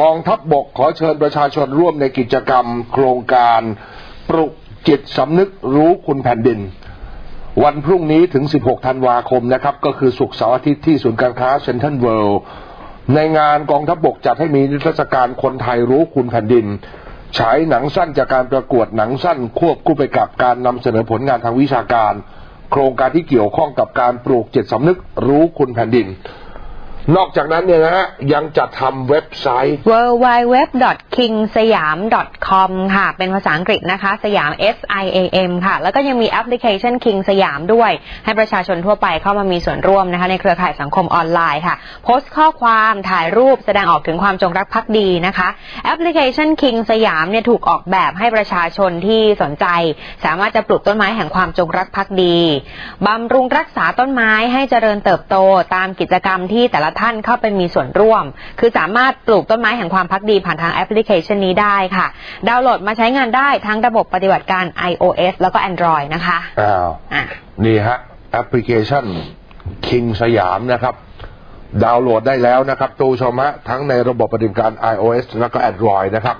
กองทัพบบกขอเชิญประชาชนร่วมในกิจกรรม โครงการปลุกจิตสำนึกรู้คุณแผ่นดิน วันพรุ่งนี้ถึง 16 ธันวาคมนะครับ ก็คือศุกร์เสาร์อาทิตย์ที่ศูนย์การค้าเซ็นทรัลเวิลด์ในงานกองทัพบบกจัดให้มีนิทรรศการคนไทยรู้คุณแผ่นดินฉายหนังสั้นจากการประกวดหนังสั้นควบคู่ไปกับการนำเสนอผลงานทางวิชาการ โครงการที่เกี่ยวข้องกับการปลูกจิตสำนึกรู้คุณแผ่นดิน นอกจากนั้นเนี่ยนะฮะยังจัดทำเว็บไซต์ w w w k i n g s y a m c o m ค่ะ เป็นภาษาอังกฤษนะคะ สยาม S I A M ค่ะ แล้วก็ยังมีแอปพลิเคชัน King สยามด้วย ให้ประชาชนทั่วไปเข้ามามีส่วนร่วมนะคะ ในเครือข่ายสังคมออนไลน์ค่ะ โพสต์ข้อความถ่ายรูปแสดงออกถึงความจงรักภักดีนะคะ แอปพลิเคชัน King สยามเนี่ยถูกออกแบบให้ประชาชนที่สนใจ สามารถจะปลูกต้นไม้แห่งความจงรักภักดีบำรุงรักษาต้นไม้ให้เจริญเติบโตตามกิจกรรมที่แต่ละท่านเข้าไปมีส่วนร่วม คือสามารถปลูกต้นไม้แห่งความพักดีผ่านทางแอปพลิเคชันนี้ได้ค่ะ ดาวน์โหลดมาใช้งานได้ทั้งระบบปฏิบัติการ iOS แล้วก็ Android นะคะอ้าวอะนี่ฮะแอปพลิเคชัน King สยามนะครับ ดาวน์โหลดได้แล้วนะครับตูชมฮะทั้งในระบบปฏิบัติการ iOS แล้วก็ Android นะครับ